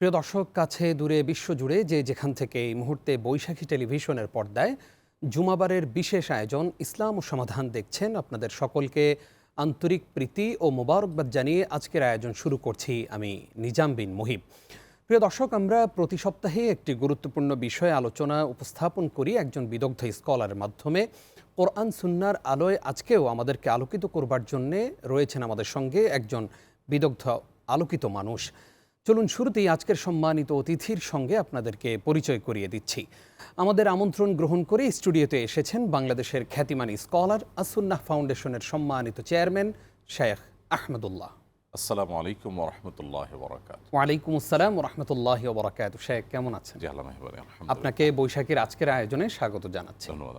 প্রিয় দর্শক, কাছে দূরে বিশ্বজুড়ে যে যেখান থেকে এই মুহূর্তে বৈশাখী টেলিভিশনের পর্দায় জুমাবারের বিশেষ আয়োজন ইসলাম ও সমাধান দেখছেন আপনাদের সকলকে আন্তরিক প্রীতি ও মোবারকবাদ জানিয়ে আজকের আয়োজন শুরু করছি আমি নিজাম বিন মুহিব। প্রিয় দর্শক, আমরা প্রতি সপ্তাহে একটি গুরুত্বপূর্ণ বিষয়ে আলোচনা উপস্থাপন করি একজন বিদগ্ধ স্কলারের মাধ্যমে। কোরআন সুন্নার আলোয় আজকেও আমাদেরকে আলোকিত করবার জন্যে রয়েছেন আমাদের সঙ্গে একজন বিদগ্ধ আলোকিত মানুষ। চলুন শুরুতেই আজকের সম্মানিত অতিথির সঙ্গে আপনাদেরকে পরিচয় করিয়ে দিচ্ছি। আমাদের আমন্ত্রণ গ্রহণ করে স্টুডিওতে এসেছেন বাংলাদেশের খ্যাতিমানী স্কলার, আসুন্নাহ ফাউন্ডেশনের সম্মানিত চেয়ারম্যান শেখ আহমদুল্লাহ। আসসালামু আলাইকুম রহমতুল্লাহ বরাকাত ওয়ালাইকুম আসসালাম রহমতুল্লাহ বরাকাত শেখ কেমন আছেন? জি আল্লাহ আপনাকে বৈশাখীর আজকের আয়োজনে স্বাগত জানাচ্ছি। ধন্যবাদ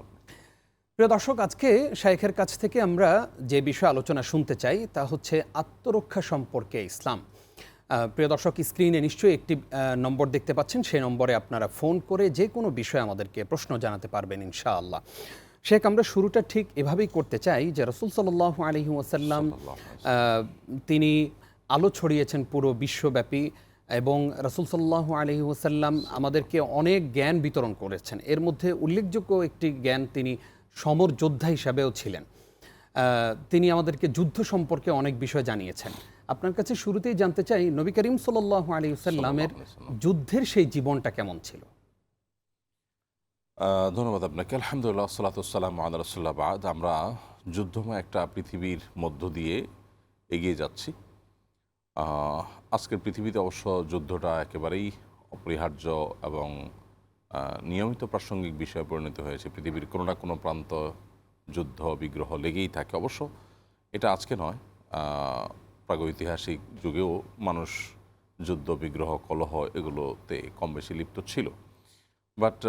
প্রিয় দর্শক আজকে শাইখের কাছ থেকে আমরা যে বিষয়ে আলোচনা শুনতে চাই তা হচ্ছে আত্মরক্ষা সম্পর্কে ইসলাম। প্রিয় দর্শক স্ক্রিনে নিশ্চয়ই একটি নম্বর দেখতে পাচ্ছেন। সেই নম্বরে আপনারা ফোন করে যে কোনো বিষয়ে আমাদেরকে প্রশ্ন জানাতে পারবেন ইনশাআল্লাহ। শেখ আমরা শুরুটা ঠিক এভাবেই করতে চাই যে রসুল সাল্লাহ আলহি ওয়াসাল্লাম তিনি আলো ছড়িয়েছেন পুরো বিশ্বব্যাপী এবং রসুল সাল্লাহ আলহি ওসাল্লাম আমাদেরকে অনেক জ্ঞান বিতরণ করেছেন। এর মধ্যে উল্লেখযোগ্য একটি জ্ঞান তিনি সমর যোদ্ধা হিসাবেও ছিলেন। তিনি আমাদেরকে যুদ্ধ সম্পর্কে অনেক বিষয় জানিয়েছেন। আপনার কাছে শুরুতেই জানতে চাই নবী করিম সাল্লাহ আলী সাল্লামের যুদ্ধের সেই জীবনটা কেমন ছিল? ধন্যবাদ আপনাকে। আলহামদুলিল্লাহ সাল্লাতাম আল্লাহ বাদ। আমরা যুদ্ধময় একটা পৃথিবীর মধ্য দিয়ে এগিয়ে যাচ্ছি। আজকের পৃথিবীতে অবশ্য যুদ্ধটা একেবারেই অপরিহার্য এবং নিয়মিত প্রাসঙ্গিক বিষয়ে পরিণত হয়েছে। পৃথিবীর কোনো না কোনো প্রান্ত যুদ্ধ, বিগ্রহ লেগেই থাকে। অবশ্য এটা আজকে নয়। প্রাগৈতিহাসিক যুগেও মানুষ যুদ্ধ, বিগ্রহ, কলহ এগুলোতে কম বেশি লিপ্ত ছিল। বাট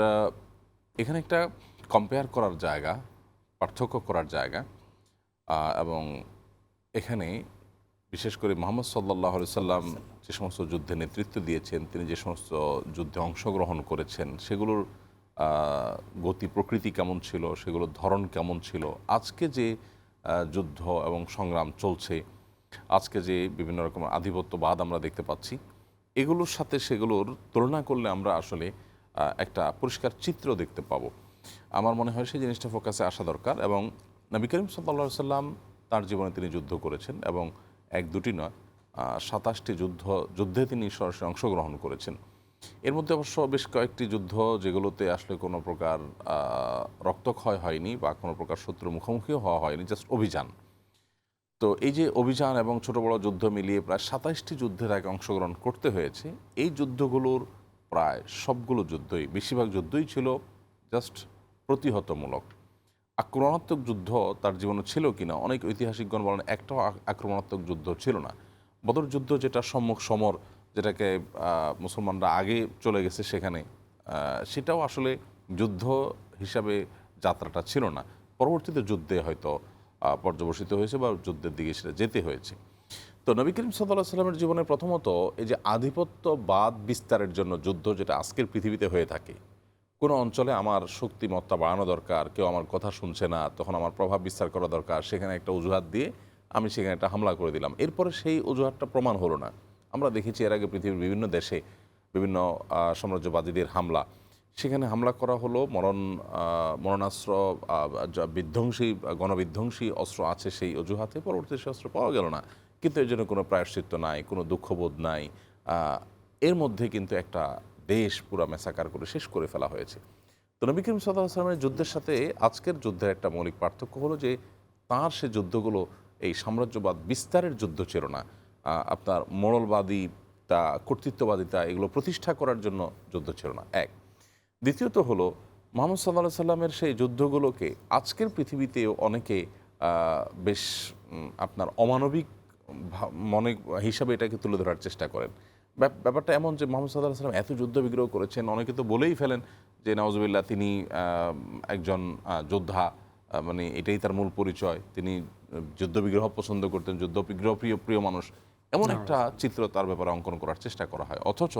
এখানে একটা কম্পেয়ার করার জায়গা, পার্থক্য করার জায়গা এবং এখানে বিশেষ করে মোহাম্মদ সাল্লাহ সাল্লাম যে সমস্ত যুদ্ধে নেতৃত্ব দিয়েছেন, তিনি যে সমস্ত যুদ্ধে অংশগ্রহণ করেছেন, সেগুলোর গতি প্রকৃতি কেমন ছিল, সেগুলোর ধরন কেমন ছিল, আজকে যে যুদ্ধ এবং সংগ্রাম চলছে, আজকে যে বিভিন্ন রকম আধিপত্যবাদ আমরা দেখতে পাচ্ছি, এগুলোর সাথে সেগুলোর তুলনা করলে আমরা আসলে একটা পরিষ্কার চিত্র দেখতে পাবো। আমার মনে হয় সেই জিনিসটা ফোকাসে আসা দরকার এবং নবী করিম সাল্লা সাল্লাম তার জীবনে তিনি যুদ্ধ করেছেন এবং এক দুটি নয় সাতাশটি যুদ্ধ, যুদ্ধে তিনি সরাসরি অংশগ্রহণ করেছেন। এর মধ্যে অবশ্য বেশ কয়েকটি যুদ্ধ যেগুলোতে আসলে কোনো প্রকার রক্তক্ষয় হয়নি বা কোনো প্রকার শত্রু মুখোমুখিও হওয়া হয়নি জাস্ট অভিযান। তো এই যে অভিযান এবং ছোট বড় যুদ্ধ মিলিয়ে প্রায় সাতাইশটি যুদ্ধে তাকে অংশগ্রহণ করতে হয়েছে, এই যুদ্ধগুলোর প্রায় সবগুলো যুদ্ধই, বেশিরভাগ যুদ্ধই ছিল জাস্ট প্রতিহতমূলক। আক্রমণাত্মক যুদ্ধ তার জীবনে ছিল কিনা, অনেক ঐতিহাসিকগণ বলেন একটাও আক্রমণাত্মক যুদ্ধ ছিল না। বদর যুদ্ধ যেটা সম্মুখ সমর, যেটাকে মুসলমানরা আগে চলে গেছে সেখানে সেটাও আসলে যুদ্ধ হিসাবে যাত্রাটা ছিল না। পরবর্তীতে যুদ্ধে হয়তো পর্যবসিত হয়েছে বা যুদ্ধের দিকে সেটা যেতে হয়েছে। তো নবী করিম সাল্লাহ সাল্লামের জীবনে প্রথমত এই যে আধিপত্যবাদ বিস্তারের জন্য যুদ্ধ যেটা আজকের পৃথিবীতে হয়ে থাকে, কোনো অঞ্চলে আমার শক্তিমত্তা বাড়ানো দরকার, কেউ আমার কথা শুনছে না, তখন আমার প্রভাব বিস্তার করা দরকার, সেখানে একটা অজুহাত দিয়ে আমি সেখানে একটা হামলা করে দিলাম। এরপরে সেই অজুহাতটা প্রমাণ হলো না। আমরা দেখেছি এর আগে পৃথিবীর বিভিন্ন দেশে বিভিন্ন সাম্রাজ্যবাদীদের হামলা। সেখানে হামলা করা হলো, মরণ মরণাস্ত্র বিধ্বংসী, গণবিধ্বংসী অস্ত্র আছে সেই অজুহাতে, পরবর্তী সেই অস্ত্র পাওয়া গেল না। কিন্তু এর জন্য কোনো প্রায়শ্চিত্ত নাই, কোনো দুঃখবোধ নাই। এর মধ্যে কিন্তু একটা দেশ পুরা মেসাকার করে শেষ করে ফেলা হয়েছে। তো নবী করিম সাল্লাহ আসলামের যুদ্ধের সাথে আজকের যুদ্ধের একটা মৌলিক পার্থক্য হলো যে, তার সে যুদ্ধগুলো এই সাম্রাজ্যবাদ বিস্তারের যুদ্ধ ছিল না। আপনার মোড়লবাদীতা কর্তৃত্ববাদিতা এগুলো প্রতিষ্ঠা করার জন্য যুদ্ধ ছিল না, এক। দ্বিতীয়ত হলো, মোহাম্মদ সাল্লাহ সাল্লামের সেই যুদ্ধগুলোকে আজকের পৃথিবীতেও অনেকে বেশ আপনার অমানবিক মনে হিসাবে এটাকে তুলে ধরার চেষ্টা করেন। ব্যাপ- ব্যাপারটা এমন যে মোহাম্মদ সাল্লাহ সাল্লাম এত যুদ্ধ বিগ্রহ করেছেন অনেকে তো বলেই ফেলেন যে নওয়াজবিল্লাহ তিনি একজন যোদ্ধা মানে এটাই তার মূল পরিচয়। তিনি যুদ্ধ বিগ্রহ পছন্দ করতেন যুদ্ধ বিগ্রহ প্রিয় প্রিয় মানুষ। এমন একটা চিত্র তার ব্যাপারে অঙ্কন করার চেষ্টা করা হয়। অথচ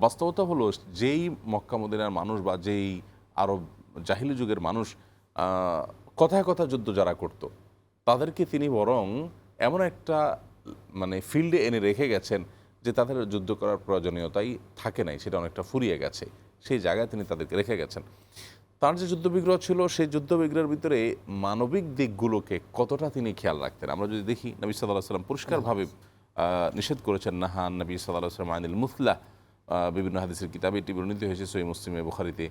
বাস্তবতা হলো যেই মক্কা মদিনার মানুষ বা যেই আরব জাহিলি যুগের মানুষ কথায় কথা যুদ্ধ যারা করত তাদেরকে তিনি বরং এমন একটা মানে ফিল্ডে এনে রেখে গেছেন যে তাদের যুদ্ধ করার প্রয়োজনীয়তাই থাকে নাই, সেটা অনেকটা ফুরিয়ে গেছে। সেই জায়গায় তিনি তাদেরকে রেখে গেছেন। তার যে যুদ্ধবিগ্রহ ছিল, সেই যুদ্ধবিগ্রহের ভিতরে মানবিক দিকগুলোকে কতটা তিনি খেয়াল রাখতেন? আমরা যদি দেখি, নবী সাল্লাহ সাল্লাম পরিষ্কারভাবে নিষেধ করেছেন, নাহান, নবী সাল্লাহ সাল্লাম আনিল মুফলা বিভিন্ন হাদিসের কিতাবে এটি বর্ণিত হয়েছে সই মুসলিমে বুখারিতে।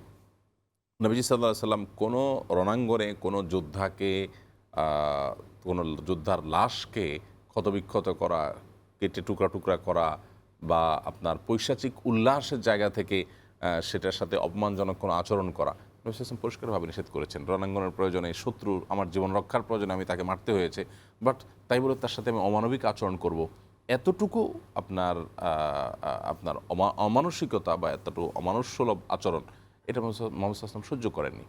নবীজি সাল্লাহ সাল্লাম কোনো রণাঙ্গনে কোনো যোদ্ধাকে কোনো যোদ্ধার লাশকে ক্ষতবিক্ষত করা, কেটে টুকরা টুকরা করা বা আপনার পৈশাচিক উল্লাসের জায়গা থেকে সেটার সাথে অপমানজনক কোনো আচরণ করা। নবী পরিষ্কারভাবে নিষেধ করেছেন, রণাঙ্গনের প্রয়োজনে শত্রু, আমার জীবন রক্ষার প্রয়োজনে আমি তাকে মারতে হয়েছে। বাট তাই বলে তার সাথে আমি অমানবিক আচরণ করব। এতটুকু আপনার আপনার অমা- অমানসিকতা বা এতটুকু অমানুষসুলভ আচরণ, এটা মোহাম্মদ আসলাম সহ্য করেননি।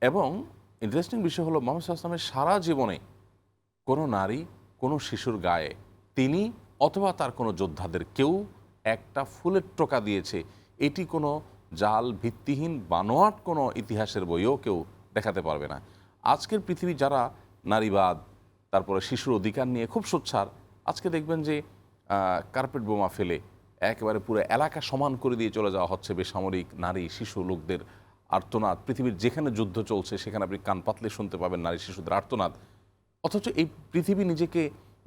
এবং ইন্টারেস্টিং বিষয় হলো মোহাম্মদ আসলামের সারা জীবনে কোনো নারী, কোনো শিশুর গায়ে তিনি অথবা তার কোনো যোদ্ধাদের কেউ একটা ফুলের টোকা দিয়েছে। এটি কোনো জাল ভিত্তিহীন বানোয়াট কোনো ইতিহাসের বইও কেউ দেখাতে পারবে না। আজকের পৃথিবী যারা নারীবাদ, তারপরে শিশুর অধিকার নিয়ে খুব সোচ্ছার আজকে দেখবেন যে কার্পেট বোমা ফেলে একেবারে পুরো এলাকা সমান করে দিয়ে চলে যাওয়া হচ্ছে বেসামরিক নারী, শিশু, লোকদের আর্তনাদ পৃথিবীর যেখানে যুদ্ধ চলছে সেখানে আপনি কান পাতলে শুনতে পাবেন নারী শিশুদের আর্তনাদ। অথচ এই পৃথিবী নিজেকে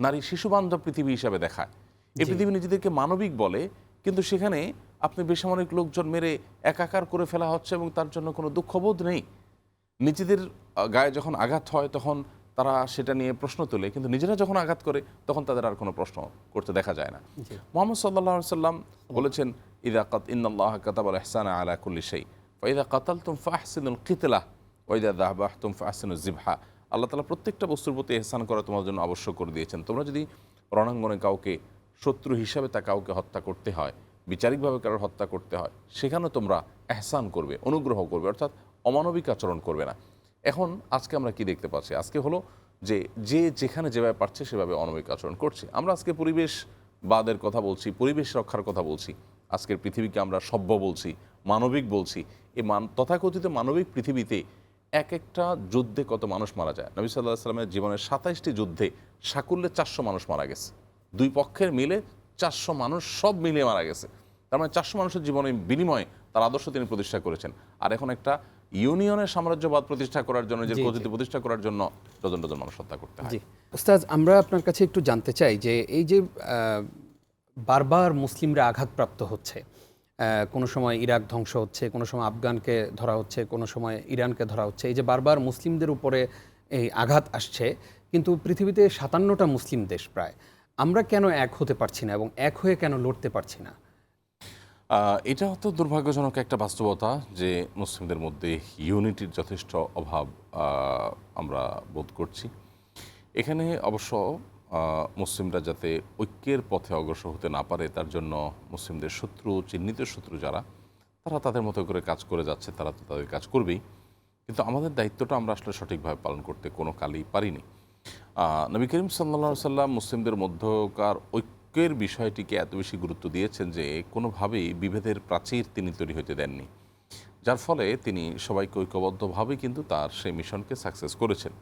নারী শিশু বান্ধব পৃথিবী হিসাবে দেখায়। এই পৃথিবী নিজেদেরকে মানবিক বলে কিন্তু সেখানে আপনি বেসামরিক লোকজন মেরে একাকার করে ফেলা হচ্ছে এবং তার জন্য কোনো দুঃখবোধ নেই। নিজেদের গায়ে যখন আঘাত হয় তখন তারা সেটা নিয়ে প্রশ্ন তোলে কিন্তু নিজেরা যখন আঘাত করে তখন তাদের আর কোনো প্রশ্ন করতে দেখা যায় না। মোহাম্মদ সাল্লাহ সাল্লাম বলেছেন ইদা কাত ইন্নআল্লাহ কাতাবাল ইহসান আলা কুল্লি শাই। ওইদা কাতাল তুম ফাহসিনুল কিতলা ওইদা দাহবাহ তুম ফাহসিনুল জিবহা আল্লাহ তালা প্রত্যেকটা বস্তুর প্রতি এহসান করা তোমার জন্য আবশ্যক করে দিয়েছেন। তোমরা যদি রণাঙ্গনে কাউকে শত্রু হিসাবে তা কাউকে হত্যা করতে হয়, বিচারিকভাবে কারোর হত্যা করতে হয়, সেখানেও তোমরা এহসান করবে, অনুগ্রহ করবে, অর্থাৎ অমানবিক আচরণ করবে না। এখন আজকে আমরা কি দেখতে পাচ্ছি? আজকে হলো যে যে যেখানে যেভাবে পারছে সেভাবে অমানবিক আচরণ করছে। আমরা আজকে পরিবেশ বাদের কথা বলছি, পরিবেশ রক্ষার কথা বলছি। আজকের পৃথিবীকে আমরা সভ্য বলছি, মানবিক বলছি। এই মান তথাকথিত মানবিক পৃথিবীতে এক একটা যুদ্ধে কত মানুষ মারা যায়? নবী সাল্লাহ সাল্লামের জীবনের সাতাইশটি যুদ্ধে সাকুল্যে চারশো মানুষ মারা গেছে। দুই পক্ষের মিলে চারশো মানুষ সব মিলিয়ে মারা গেছে। তার মানে চারশো মানুষের জীবনের বিনিময়ে তার আদর্শ তিনি প্রতিষ্ঠা করেছেন। আর এখন একটা ইউনিয়নের সাম্রাজ্যবাদ প্রতিষ্ঠা করার জন্য যে। পদ্ধতি প্রতিষ্ঠা করার জন্য ডজন ডজন মানুষ হত্যা করতে হয়। জি। উস্তাজ আমরা আপনার কাছে একটু জানতে চাই যে এই যে আহ, বারবার মুসলিমরা আঘাতপ্রাপ্ত হচ্ছে কোনো সময় ইরাক ধ্বংস হচ্ছে, কোনো সময় আফগানকে ধরা হচ্ছে, কোনো সময় ইরানকে ধরা হচ্ছে। এই যে বারবার মুসলিমদের উপরে এই আঘাত আসছে, কিন্তু পৃথিবীতে সাতান্নটা মুসলিম দেশ প্রায়। আমরা কেন এক হতে পারছি না এবং এক হয়ে কেন লড়তে পারছি না? এটা তো দুর্ভাগ্যজনক একটা বাস্তবতা যে মুসলিমদের মধ্যে ইউনিটির যথেষ্ট অভাব আমরা বোধ করছি। এখানে অবশ্য মুসলিমরা যাতে ঐক্যের পথে অগ্রসর হতে না পারে, তার জন্য মুসলিমদের শত্রু, চিহ্নিত শত্রু যারা, তারা তাদের মতো করে কাজ করে যাচ্ছে, তারা তো তাদের কাজ করবেই। কিন্তু আমাদের দায়িত্বটা আমরা আসলে সঠিকভাবে পালন করতে কোনো কালই পারিনি। নবী করিম সাল্লা সাল্লাম মুসলিমদের মধ্যকার ঐক্যের বিষয়টিকে এত বেশি গুরুত্ব দিয়েছেন যে কোনোভাবেই বিভেদের প্রাচীর তিনি তৈরি হতে দেননি। যার ফলে তিনি সবাইকে ঐক্যবদ্ধভাবে কিন্তু তার সেই মিশনকে সাকসেস করেছেন।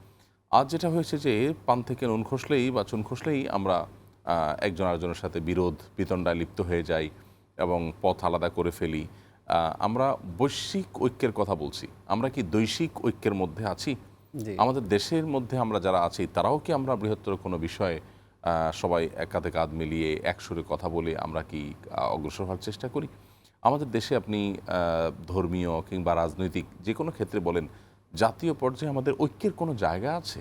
আজ যেটা হয়েছে যে পান থেকে নুন খসলেই বা চুন খসলেই আমরা একজন আরেকজনের সাথে বিরোধ বিতণ্ডায় লিপ্ত হয়ে যাই এবং পথ আলাদা করে ফেলি। আমরা বৈশ্বিক ঐক্যের কথা বলছি। আমরা কি দৈশিক ঐক্যের মধ্যে আছি? আমাদের দেশের মধ্যে আমরা যারা আছি তারাও কি আমরা বৃহত্তর কোনো বিষয়ে সবাই এক কাঁধে কাঁধ মিলিয়ে একসুরে কথা বলে আমরা কি অগ্রসর হওয়ার চেষ্টা করি? আমাদের দেশে আপনি ধর্মীয় কিংবা রাজনৈতিক যে কোনো ক্ষেত্রে বলেন জাতীয় পর্যায়ে আমাদের ঐক্যের কোনো জায়গা আছে?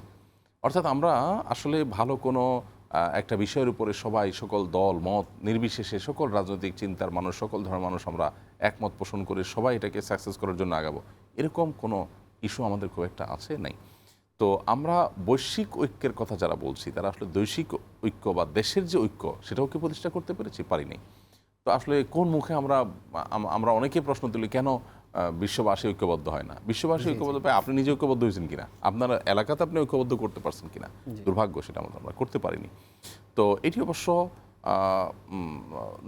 অর্থাৎ আমরা আসলে ভালো কোনো একটা বিষয়ের উপরে সবাই সকল দল, মত, নির্বিশেষে সকল রাজনৈতিক চিন্তার মানুষ, সকল ধর্মের মানুষ আমরা একমত পোষণ করে সবাই এটাকে সাকসেস করার জন্য আগাবো। এরকম কোনো ইস্যু আমাদের খুব একটা আছে নাই। তো আমরা বৈশ্বিক ঐক্যের কথা যারা বলছি, তারা আসলে দৈশিক ঐক্য বা দেশের যে ঐক্য, সেটাও কি প্রতিষ্ঠা করতে পেরেছি? পারিনি। তো আসলে কোন মুখে আমরা আমরা অনেকেই প্রশ্ন তুলি, কেন বিশ্ববাসী ঐক্যবদ্ধ হয় না। বিশ্ববাসী ঐক্যবদ্ধ পায় আপনি নিজে ঐক্যবদ্ধ হয়েছেন কিনা? আপনার এলাকাতে আপনি ঐক্যবদ্ধ করতে পারছেন কিনা? দুর্ভাগ্য সেটা আমরা আমরা করতে পারিনি। তো এটি অবশ্য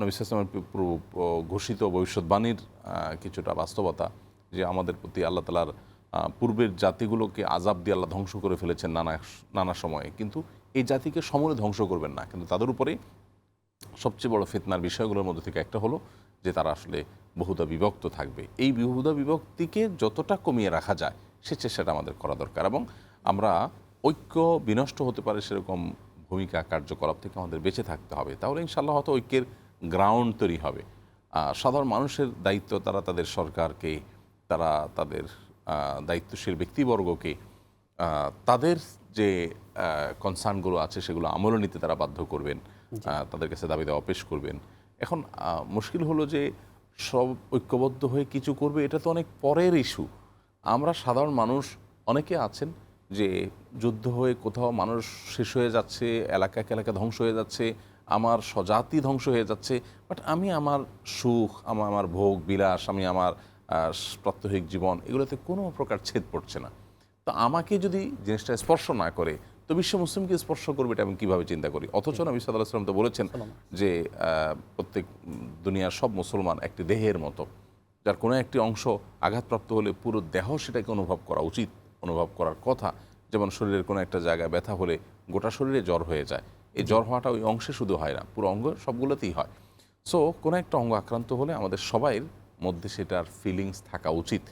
নবী সালামের ঘোষিত ভবিষ্যৎবাণীর কিছুটা বাস্তবতা যে আমাদের প্রতি আল্লাহ তালার পূর্বের জাতিগুলোকে আজাব দিয়ে আল্লাহ ধ্বংস করে ফেলেছেন নানা নানা সময়ে। কিন্তু এই জাতিকে সমূলে ধ্বংস করবেন না। কিন্তু তাদের উপরে সবচেয়ে বড় ফিতনার বিষয়গুলোর মধ্যে থেকে একটা হলো যে তারা আসলে বহুদা বিভক্ত থাকবে। এই বহুদা বিভক্তিকে যতটা কমিয়ে রাখা যায় সে চেষ্টাটা আমাদের করা দরকার এবং আমরা ঐক্য বিনষ্ট হতে পারে সেরকম ভূমিকা কার্যকলাপ থেকে আমাদের বেঁচে থাকতে হবে। তাহলে ইনশাল্লাহ হয়তো ঐক্যের গ্রাউন্ড তৈরি হবে। সাধারণ মানুষের দায়িত্ব তারা তাদের সরকারকে তারা তাদের দায়িত্বশীল ব্যক্তিবর্গকে তাদের যে কনসার্নগুলো আছে সেগুলো আমলে নিতে তারা বাধ্য করবেন। তাদের কাছে দাবি দেওয়া পেশ করবেন। এখন মুশকিল হলো যে সব ঐক্যবদ্ধ হয়ে কিছু করবে, এটা তো অনেক পরের ইস্যু আমরা সাধারণ মানুষ, অনেকে আছেন যে যুদ্ধ হয়ে কোথাও মানুষ শেষ হয়ে যাচ্ছে, এলাকাকে এলাকা ধ্বংস হয়ে যাচ্ছে, আমার স্বজাতি ধ্বংস হয়ে যাচ্ছে বাট আমি আমার সুখ আমার আমার ভোগ, বিলাস, আমি আমার প্রাত্যহিক জীবন, এগুলোতে কোনো প্রকার ছেদ পড়ছে না। তো আমাকে যদি জিনিসটা স্পর্শ না করে তো বিশ্ব মুসলিমকে স্পর্শ করবে এটা আমি কীভাবে চিন্তা করি? অথচ নবী সাল্লাহ সাল্লাম তো বলেছেন যে প্রত্যেক দুনিয়ার সব মুসলমান একটি দেহের মতো। যার কোনো একটি অংশ আঘাতপ্রাপ্ত হলে পুরো দেহ সেটাকে অনুভব করা উচিত অনুভব করার কথা। যেমন শরীরের কোনো একটা জায়গায় ব্যথা হলে গোটা শরীরে জ্বর হয়ে যায়। এই জ্বর হওয়াটা ওই অংশে শুধু হয় না পুরো অঙ্গ সবগুলোতেই হয়। সো কোনো একটা অঙ্গ আক্রান্ত হলে আমাদের সবাইয়ের মধ্যে সেটার ফিলিংস থাকা উচিত।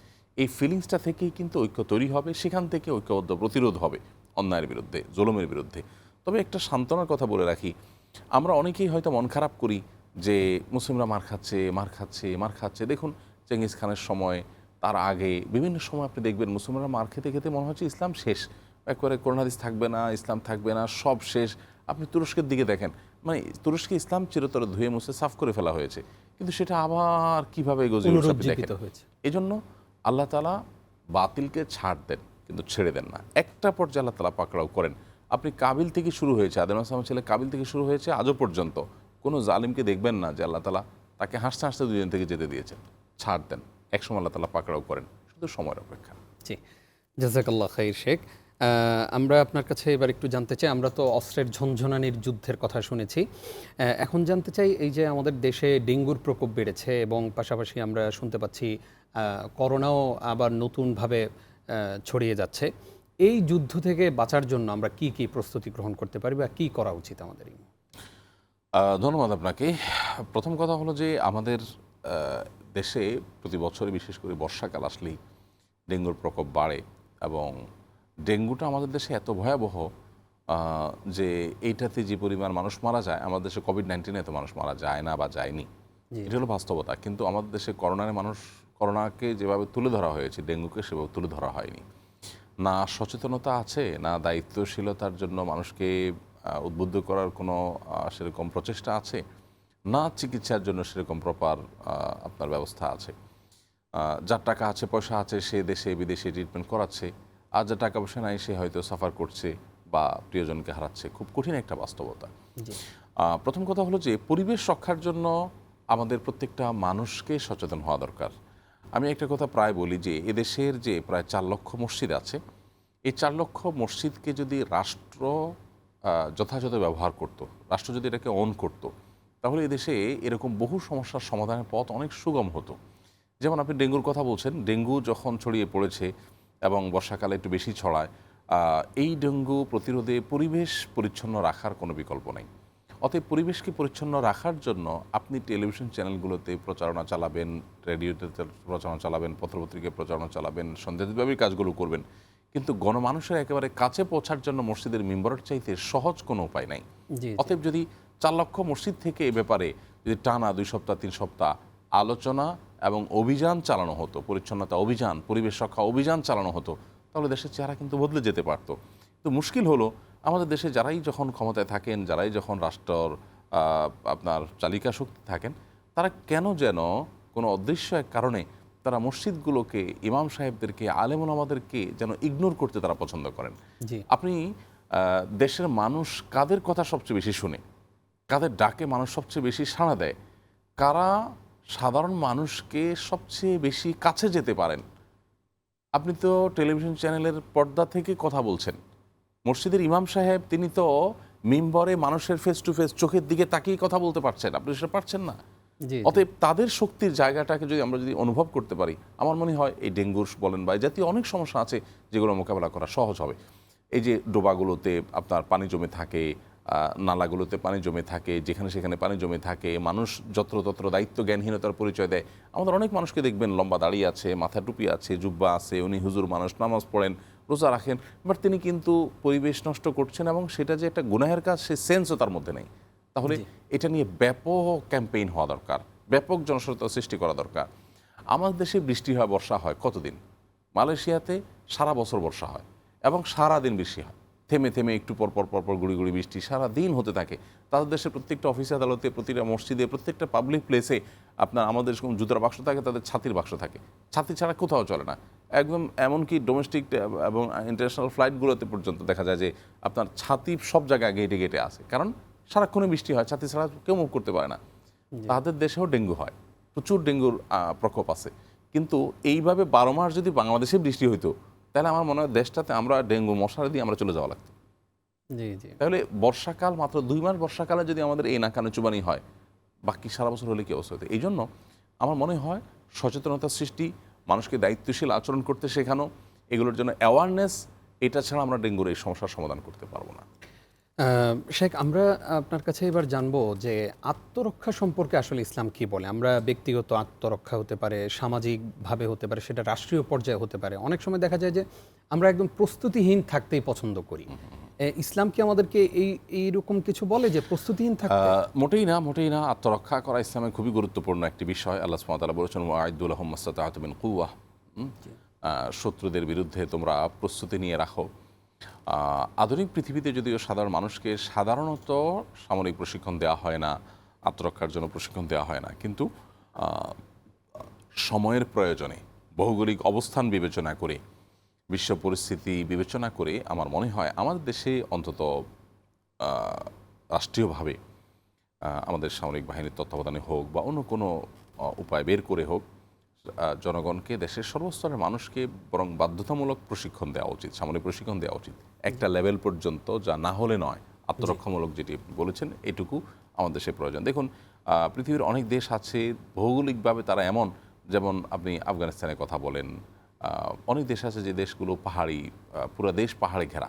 এই ফিলিংসটা থেকেই কিন্তু ঐক্য তৈরি হবে সেখান থেকে ঐক্যবদ্ধ প্রতিরোধ হবে। অন্যায়ের বিরুদ্ধে জুলুমের বিরুদ্ধে। তবে একটা সান্ত্বনার কথা বলে রাখি আমরা অনেকেই হয়তো মন খারাপ করি যে মুসলিমরা মার খাচ্ছে মার খাচ্ছে মার খাচ্ছে। দেখুন চেঙ্গিস খানের সময় তার আগে বিভিন্ন সময় আপনি দেখবেন মুসলিমরা মার খেতে খেতে মনে হচ্ছে ইসলাম শেষ। একবারে করোনাদিস থাকবে না ইসলাম থাকবে না সব শেষ। আপনি তুরস্কের দিকে দেখেন মানে তুরস্কে ইসলাম চিরতর ধুয়ে মুছে সাফ করে ফেলা হয়েছে। কিন্তু সেটা আবার কীভাবে গজিয়ে দেখেন। এই জন্য আল্লাহ তালা বাতিলকে ছাড় দেন। কিন্তু ছেড়ে দেন না। একটা পর্যায়ে আল্লাহ তালা পাকড়াও করেন। আপনি কাবিল থেকে শুরু হয়েছে, আদম আসলাম ছেলে কাবিল থেকে শুরু হয়েছে আজও পর্যন্ত। কোনো জালিমকে দেখবেন না যে আল্লাহ তালা তাকে হাসতে হাসতে দুজন থেকে যেতে দিয়েছেন। ছাড় দেন। একসময় আল্লাহ তালা পাকড়াও করেন। শুধু সময়ের অপেক্ষা। জি। জাজাকাল্লাহ খাইর, শেখ। আমরা আপনার কাছে এবার একটু জানতে চাই, আমরা তো অস্ত্রের ঝনঝনানির যুদ্ধের কথা শুনেছি। এখন জানতে চাই এই যে আমাদের দেশে ডেঙ্গুর প্রকোপ বেড়েছে এবং পাশাপাশি আমরা শুনতে পাচ্ছি করোনাও আবার নতুনভাবে ছড়িয়ে যাচ্ছে। এই যুদ্ধ থেকে বাঁচার জন্য আমরা কি কি প্রস্তুতি গ্রহণ করতে পারি বা কি করা উচিত আমাদের ধন্যবাদ আপনাকে। প্রথম কথা হলো যে আমাদের দেশে প্রতি বছরে বিশেষ করে বর্ষাকাল আসলেই ডেঙ্গুর প্রকোপ বাড়ে এবং ডেঙ্গুটা আমাদের দেশে এত ভয়াবহ যে এইটাতে যে পরিমাণ মানুষ মারা যায় আমাদের দেশে কোভিড নাইন্টিনে এত মানুষ মারা যায় না বা যায়নি। এটা হলো বাস্তবতা। কিন্তু আমাদের দেশে করোনার মানুষ করোনাকে যেভাবে তুলে ধরা হয়েছে ডেঙ্গুকে সেভাবে তুলে ধরা হয়নি। না সচেতনতা আছে না দায়িত্বশীলতার জন্য মানুষকে উদ্বুদ্ধ করার কোনো সেরকম প্রচেষ্টা আছে না চিকিৎসার জন্য সেরকম প্রপার আপনার ব্যবস্থা আছে। যার টাকা আছে পয়সা আছে সে দেশে বিদেশে ট্রিটমেন্ট করাচ্ছে আর যার টাকা পয়সা নাই সে হয়তো সাফার করছে বা প্রিয়জনকে হারাচ্ছে। খুব কঠিন একটা বাস্তবতা। প্রথম কথা হলো যে পরিবেশ রক্ষার জন্য আমাদের প্রত্যেকটা মানুষকে সচেতন হওয়া দরকার। আমি একটা কথা প্রায় বলি যে এদেশের যে প্রায় চার লক্ষ মসজিদ আছে, এই চার লক্ষ মসজিদকে যদি রাষ্ট্র যথাযথ ব্যবহার করত, রাষ্ট্র যদি এটাকে অন করত, তাহলে এদেশে এরকম বহু সমস্যার সমাধানের পথ অনেক সুগম হতো। যেমন আপনি ডেঙ্গুর কথা বলছেন, ডেঙ্গু যখন ছড়িয়ে পড়েছে এবং বর্ষাকালে একটু বেশি ছড়ায় এই ডেঙ্গু প্রতিরোধে পরিবেশ পরিচ্ছন্ন রাখার কোনো বিকল্প নেই। অতএব পরিবেশকে পরিচ্ছন্ন রাখার জন্য আপনি টেলিভিশন চ্যানেলগুলোতে প্রচারণা চালাবেন রেডিওতে প্রচারণা চালাবেন পত্রপত্রিকায় প্রচারণা চালাবেন সন্দেহভাবেই কাজগুলো করবেন। কিন্তু গণমানুষের একেবারে কাছে পৌঁছার জন্য মসজিদের মেম্বারের চাইতে সহজ কোনো উপায় নাই। অতএব যদি চার লক্ষ মসজিদ থেকে এ ব্যাপারে যদি টানা দুই সপ্তাহ তিন সপ্তাহ আলোচনা এবং অভিযান চালানো হতো পরিচ্ছন্নতা অভিযান পরিবেশ রক্ষা অভিযান চালানো হতো তাহলে দেশের চেহারা কিন্তু বদলে যেতে পারতো। তো মুশকিল হলো আমাদের দেশে যারাই যখন ক্ষমতায় থাকেন যারাই যখন রাষ্ট্রর আপনার চালিকা শক্তি থাকেন তারা কেন যেন কোনো অদৃশ্য এক কারণে তারা মসজিদগুলোকে ইমাম সাহেবদেরকে আলেমুল আমাদেরকে যেন ইগনোর করতে তারা পছন্দ করেন? আপনি দেশের মানুষ কাদের কথা সবচেয়ে বেশি শুনে? কাদের ডাকে মানুষ সবচেয়ে বেশি সাড়া দেয়? কারা সাধারণ মানুষকে সবচেয়ে বেশি কাছে যেতে পারেন? আপনি তো টেলিভিশন চ্যানেলের পর্দা থেকে কথা বলছেন। মসজিদের ইমাম সাহেব তিনি তো মিম্বরে মানুষের ফেস টু ফেস চোখের দিকে তাকিয়ে কথা বলতে পারছেন। আপনি সেটা পারছেন না। অতএব তাদের শক্তির জায়গাটাকে যদি আমরা যদি অনুভব করতে পারি আমার মনে হয় এই ডেঙ্গুর বলেন বা জাতীয় অনেক সমস্যা আছে যেগুলো মোকাবেলা করা সহজ হবে। এই যে ডোবাগুলোতে আপনার পানি জমে থাকে নালাগুলোতে পানি জমে থাকে যেখানে সেখানে পানি জমে থাকে মানুষ যত্রতত্র দায়িত্ব জ্ঞানহীনতার পরিচয় দেয়। আমাদের অনেক মানুষকে দেখবেন লম্বা দাঁড়িয়ে আছে মাথা টুপি আছে জুব্বা আছে উনি হুজুর মানুষ নামাজ পড়েন রোজা রাখেন বাট তিনি কিন্তু পরিবেশ নষ্ট করছেন এবং সেটা যে একটা গুনাহের কাজ সে সেন্সও তার মধ্যে নেই। তাহলে এটা নিয়ে ব্যাপক ক্যাম্পেইন হওয়া দরকার ব্যাপক জনসচেতনতা সৃষ্টি করা দরকার। আমাদের দেশে বৃষ্টি হয় বর্ষা হয় কতদিন? মালয়েশিয়াতে সারা বছর বর্ষা হয় এবং সারা দিন বৃষ্টি হয়। থেমে থেমে একটু পর পর পর পর গুড়ি গুড়ি বৃষ্টি সারা দিন হতে থাকে। তাদের দেশের প্রত্যেকটা অফিস আদালতে প্রতিটা মসজিদে প্রত্যেকটা পাবলিক প্লেসে আপনার আমাদের যেরকম জুতার বাক্স থাকে তাদের ছাতির বাক্স থাকে। ছাতি ছাড়া কোথাও চলে না। একদম এমনকি ডোমেস্টিক এবং ইন্টারন্যাশনাল ফ্লাইটগুলোতে পর্যন্ত দেখা যায় যে আপনার ছাতি সব জায়গায় গেটে গেটে আসে। কারণ সারাক্ষণে বৃষ্টি হয় ছাতি ছাড়া কেউ মুভ করতে পারে না। তাদের দেশেও ডেঙ্গু হয় প্রচুর ডেঙ্গুর প্রকোপ আছে। কিন্তু এইভাবে বারো মাস যদি বাংলাদেশে বৃষ্টি হইতো তাহলে আমার মনে হয় দেশটাতে আমরা ডেঙ্গু মশারি দিয়ে আমরা চলে যাওয়া লাগতো। জি জি। তাহলে বর্ষাকাল মাত্র দুই মাস বর্ষাকালে যদি আমাদের এই নাকানো চুবানি হয় বাকি সারা বছর হলে কি অবস্থা হতো? এই জন্য আমার মনে হয় সচেতনতা সৃষ্টি মানুষকে দায়িত্বশীল আচরণ করতে শেখানো, এগুলোর জন্য অ্যাওয়ারনেস এটা ছাড়া আমরা ডেঙ্গুর এই সমস্যার সমাধান করতে পারব না। শেখ, আমরা আপনার কাছে এবার জানব যে আত্মরক্ষা সম্পর্কে আসলে ইসলাম কি বলে? আমরা ব্যক্তিগত আত্মরক্ষা হতে পারে, সামাজিকভাবে হতে পারে, সেটা রাষ্ট্রীয় পর্যায়ে হতে পারে। অনেক সময় দেখা যায় যে আমরা একদম প্রস্তুতিহীন থাকতেই পছন্দ করি। ইসলাম কি আমাদেরকে এই এইরকম কিছু বলে যে প্রস্তুতিহীন থাকতে? মোটেই না মোটেই না। আত্মরক্ষা করা ইসলামের খুবই গুরুত্বপূর্ণ একটি বিষয়। আল্লাহ সুবহানাহু বলেছেন আইদুল আহমদ কুয়া শত্রুদের বিরুদ্ধে তোমরা প্রস্তুতি নিয়ে রাখো। আধুনিক পৃথিবীতে যদিও সাধারণ মানুষকে সাধারণত সামরিক প্রশিক্ষণ দেওয়া হয় না আত্মরক্ষার জন্য প্রশিক্ষণ দেওয়া হয় না কিন্তু সময়ের প্রয়োজনে ভৌগোলিক অবস্থান বিবেচনা করে বিশ্ব পরিস্থিতি বিবেচনা করে আমার মনে হয় আমাদের দেশে অন্তত রাষ্ট্রীয়ভাবে আমাদের সামরিক বাহিনীর তত্ত্বাবধানে হোক বা অন্য কোনো উপায় বের করে হোক জনগণকে দেশের সর্বস্তরের মানুষকে বরং বাধ্যতামূলক প্রশিক্ষণ দেওয়া উচিত সামরিক প্রশিক্ষণ দেওয়া উচিত। একটা লেভেল পর্যন্ত যা না হলে নয় আত্মরক্ষামূলক যেটি বলেছেন এটুকু আমাদের দেশে প্রয়োজন। দেখুন পৃথিবীর অনেক দেশ আছে ভৌগোলিকভাবে তারা এমন যেমন আপনি আফগানিস্তানের কথা বলেন অনেক দেশ আছে যে দেশগুলো পাহাড়ি পুরো দেশ পাহাড়ে ঘেরা।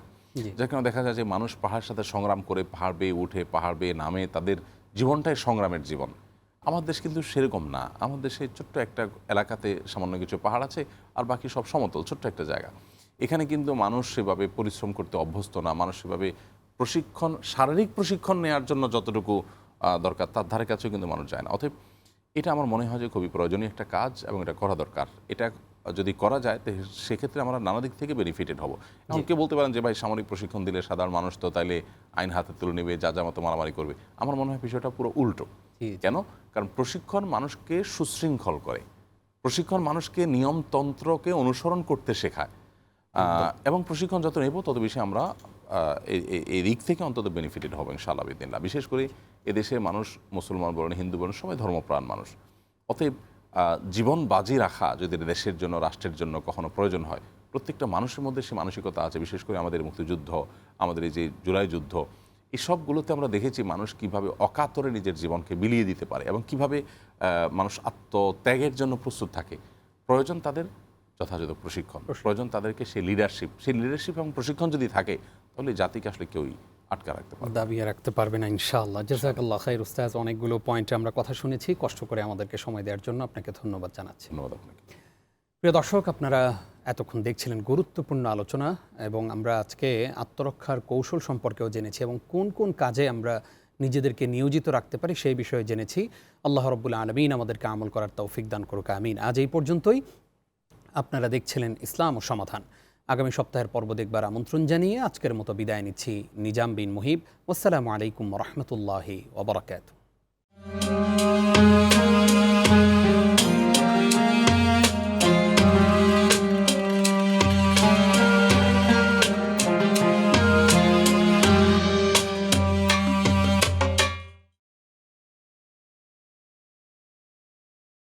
কারণে দেখা যায় যে মানুষ পাহাড়ের সাথে সংগ্রাম করে পাহাড় বেয়ে উঠে পাহাড় বেয়ে নামে তাদের জীবনটাই সংগ্রামের জীবন। আমার দেশ কিন্তু সেরকম না। আমার দেশে ছোট্ট একটা এলাকাতে সামান্য কিছু পাহাড় আছে আর বাকি সব সমতল ছোট্ট একটা জায়গা। এখানে কিন্তু মানুষ সেভাবে পরিশ্রম করতে অভ্যস্ত না। মানুষ সেভাবে প্রশিক্ষণ শারীরিক প্রশিক্ষণ নেওয়ার জন্য যতটুকু দরকার তার ধারে কাছেও কিন্তু মানুষ যায় না। অতএব এটা আমার মনে হয় যে খুবই প্রয়োজনীয় একটা কাজ এবং এটা করা দরকার। এটা যদি করা যায় তো সেক্ষেত্রে আমরা নানা দিক থেকে বেনিফিটেড হব। এখন কেউ বলতে পারেন যে ভাই সামরিক প্রশিক্ষণ দিলে সাধারণ মানুষ তো তাইলে আইন হাতে তুলে নেবে যা যা মতো মারামারি করবে। আমার মনে হয় বিষয়টা পুরো উল্টো। কেন? কারণ প্রশিক্ষণ মানুষকে সুশৃঙ্খল করে। প্রশিক্ষণ মানুষকে নিয়মতন্ত্রকে অনুসরণ করতে শেখায়। এবং প্রশিক্ষণ যত নেব তত বেশি আমরা এই- দিক থেকে অন্তত বেনিফিটেড হব ইনশাআল্লাহ বিদিনলা। বিশেষ করে এদেশের মানুষ মুসলমান বলেন হিন্দু বলেন সবাই ধর্মপ্রাণ মানুষ। অতএব জীবন বাজি রাখা যদি দেশের জন্য রাষ্ট্রের জন্য কখনো প্রয়োজন হয় প্রত্যেকটা মানুষের মধ্যে সে মানসিকতা আছে বিশেষ করে আমাদের মুক্তিযুদ্ধ আমাদের এই যে জুলাই যুদ্ধ এসবগুলোতে আমরা দেখেছি মানুষ কীভাবে অকাতরে নিজের জীবনকে বিলিয়ে দিতে পারে এবং কীভাবে মানুষ আত্মত্যাগের জন্য প্রস্তুত থাকে। প্রয়োজন তাদের যথাযথ প্রশিক্ষণ প্রয়োজন তাদেরকে সেই লিডারশিপ সেই লিডারশিপ এবং প্রশিক্ষণ যদি থাকে তাহলে জাতিকে আসলে কেউই আটকা রাখতে পারে দাবিয়ে রাখতে পারবে না ইনশাআল্লাহ। জাজাকাল্লাহ খাইর উস্তাজ অনেকগুলো পয়েন্টে আমরা কথা শুনেছি। কষ্ট করে আমাদেরকে সময় দেওয়ার জন্য আপনাকে ধন্যবাদ জানাচ্ছি। ধন্যবাদ আপনাকে। প্রিয় দর্শক আপনারা এতক্ষণ দেখছিলেন গুরুত্বপূর্ণ আলোচনা এবং আমরা আজকে আত্মরক্ষার কৌশল সম্পর্কেও জেনেছি এবং কোন কোন কাজে আমরা নিজেদেরকে নিয়োজিত রাখতে পারি সেই বিষয়ে জেনেছি। আল্লাহ রব্বুল আলমিন আমাদেরকে আমল করার তৌফিক দান করুক আমিন। আজ এই পর্যন্তই। আপনারা দেখছিলেন ইসলাম ও সমাধান। আগামী সপ্তাহের পর্ব দেখবার আমন্ত্রণ জানিয়ে আজকের মতো বিদায় নিচ্ছি নিজাম বিন মুহিব। আসসালামু আলাইকুম রহমতুল্লাহ ওবরাকাত